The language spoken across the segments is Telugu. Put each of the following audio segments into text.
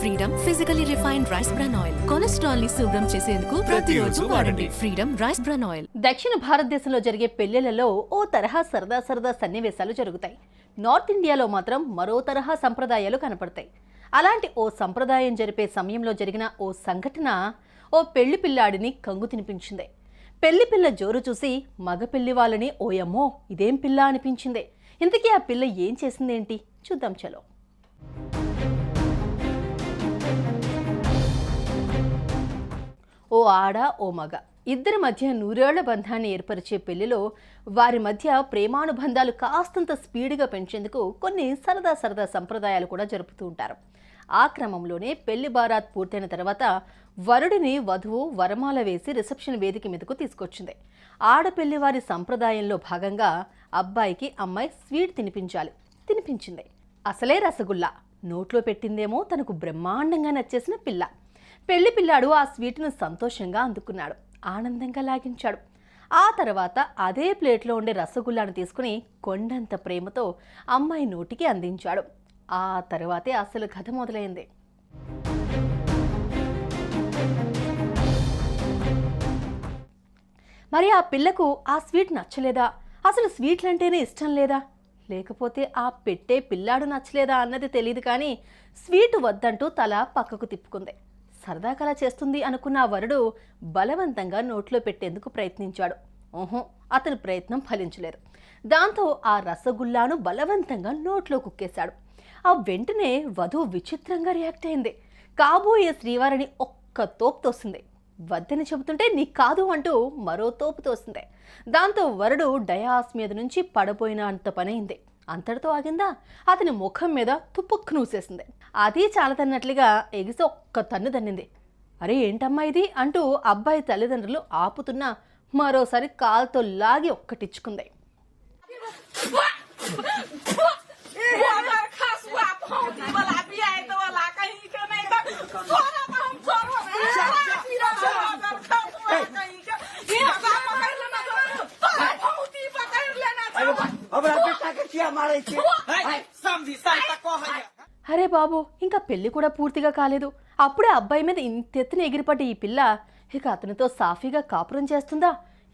Freedom physically refined rice bran oil కొలెస్ట్రాల్ని శుభ్రం చేసేందుకు ప్రతిరోజు వాడండి. ఫ్రీడమ్ రైస్ బ్రాన్ ఆయిల్ దక్షిణ భారతదేశంలో జరిగే పెళ్ళిళ్ళలో ఓ తరహా సరదా సరదా సన్నివేశాలు జరుగుతాయి. నార్త్ ఇండియాలో మాత్రం మరో తరహా సంప్రదాయాలు కనపడతాయి. అలాంటి ఓ సంప్రదాయం జరిపే సమయంలో జరిగిన ఓ సంఘటన ఓ పెళ్ళి పిల్లాడిని కంగు తినిపించింది. పెళ్ళి పిల్ల జోరు చూసి మగ పెళ్ళి వాళ్ళని ఓయమ్మో ఇదేం పిల్ల? అనిపించింది. ఇంతకీ ఆ పిల్ల ఏం చేసిందేంటి? చూద్దాం చలో. ఓ ఆడ ఓ మగ. ఇద్దరి మధ్య నూరేళ్ళ బంధాన్ని ఏర్పరిచే పెళ్ళిలో వారి మధ్య ప్రేమానుబంధాలు కాస్తంత స్పీడ్గా పెంచేందుకు కొన్ని సరదా సరదా సంప్రదాయాలు కూడా జరుపుతూ ఉంటారు. ఆ క్రమంలోనే పెళ్ళి బారాత్ పూర్తయిన తర్వాత వరుడిని వధువు వరమాల వేసి రిసెప్షన్ వేదిక మీదకు తీసుకొచ్చింది. ఆడపెళ్ళి వారి సంప్రదాయంలో భాగంగా అబ్బాయికి అమ్మాయి స్వీట్ తినిపించాలి. తినిపించింది. అసలే రసగుల్లా. నోట్లో పెట్టిందేమో తనకు బ్రహ్మాండంగా నచ్చేసిన పిల్ల. పెళ్ళి పిల్లాడు ఆ స్వీట్ను సంతోషంగా అందుకున్నాడు. ఆనందంగా లాగించాడు. ఆ తర్వాత అదే ప్లేట్లో ఉండే రసగుల్లాను తీసుకుని కొండంత ప్రేమతో అమ్మాయి నోటికి అందించాడు. ఆ తర్వాతే అసలు కథ మొదలైంది. మరి ఆ పిల్లకు ఆ స్వీట్ నచ్చలేదా? అసలు స్వీట్లంటేనే ఇష్టం లేదా? లేకపోతే ఆ పెట్టే పిల్లాడు నచ్చలేదా అన్నది తెలియదు కానీ స్వీట్ వద్దంటూ తల పక్కకు తిప్పుకుంది. సరదా కళ చేస్తుంది అనుకున్న ఆ వరుడు బలవంతంగా నోట్లో పెట్టేందుకు ప్రయత్నించాడు. ఓహో అతని ప్రయత్నం ఫలించలేదు. దాంతో ఆ రసగుల్లాను బలవంతంగా నోట్లో కుక్కేశాడు. ఆ వెంటనే వధువు విచిత్రంగా రియాక్ట్ అయింది. కాబోయే శ్రీవారిని ఒక్క తోపు తోసింది. వద్దని చెబుతుంటే నీ కాదు అంటూ మరో తోపు తోసింది. దాంతో వరుడు డయాస్ మీద నుంచి పడపోయిన అంత పనైంది. అంతటితో ఆగిందా అతని ముఖం మీద తుప్పుక్కు నూసేసింది అది చాలదన్నట్లుగా ఎగిసి ఒక్క తన్ను తన్నింది అరే ఏంటమ్మా ఇది అంటూ అబ్బాయి తల్లిదండ్రులు ఆపుతున్నా మరోసారి కాల్తో లాగి ఒక్కటిచ్చుకుంది అబ్బా అరే బాబు ఇంకా పెళ్ళి కూడా పూర్తిగా కాలేదు. అప్పుడే అబ్బాయి మీద ఇంతెత్తున ఎగిరిపడ్డ ఈ పిల్ల ఇక అతనితో సాఫీగా కాపురం చేస్తుందా?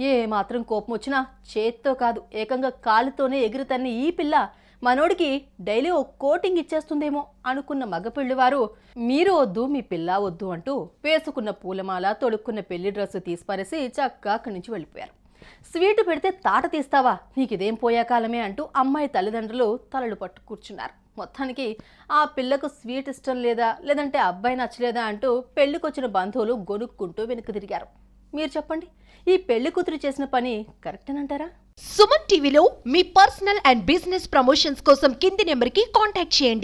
ఏ మాత్రం కోపం వచ్చినా చేత్తో కాదు ఏకంగా కాలుతోనే ఎగురుతన్న ఈ పిల్ల మనోడికి డైలీ ఓ కోటింగ్ ఇచ్చేస్తుందేమో అనుకున్న మగపిల్లివారు మీరు వద్దు మీ పిల్ల వద్దు అంటూ వేసుకున్న పూలమాల తొడుక్కున్న పెళ్ళి డ్రెస్సు తీసిపారేసి చక్కగా అక్కడి నుంచి వెళ్ళిపోయారు. స్వీటు పెడితే తాట తీస్తావా? నీకిదేం పోయా కాలమే అంటూ అమ్మాయి తల్లిదండ్రులు తలలు పట్టు కూర్చున్నారు. మొత్తానికి ఆ పిల్లకు స్వీట్ ఇష్టం లేదా? లేదంటే అబ్బాయి నచ్చలేదా అంటూ పెళ్ళికొచ్చిన బంధువులు గొనుక్కుంటూ వెనుక తిరిగారు. మీరు చెప్పండి ఈ పెళ్ళి కూతురు చేసిన పని కరెక్టేనంటారా సుమన్ టీవీలో మీ పర్సనల్ అండ్ బిజినెస్ ప్రమోషన్స్ కోసం కింది నెంబర్కి కాంటాక్ట్ చేయండి.